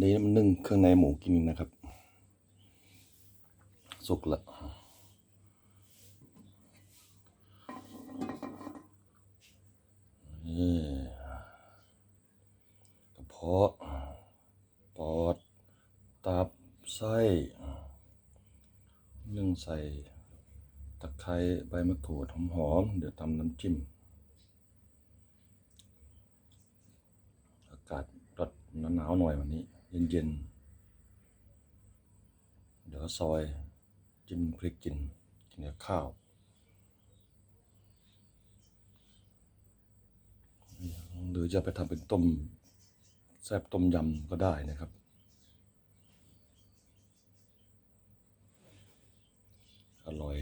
นี่มันนึ่งเครื่องในหมูกินนะครับ สุกละนี่กระเพาะปอด ตับ ไส้นึ่งใส่ตะไคร้ใบมะกรูดหอมๆ เดี๋ยวทำน้ำจิ้ม อากาศรดหนาวๆหน่อยวันนี้ เย็นๆ เดี๋ยวซอยจิ้มพริกกินกินกับข้าวหรือจะไปทำเป็นต้มแซ่บต้มยำก็ได้นะครับ อร่อย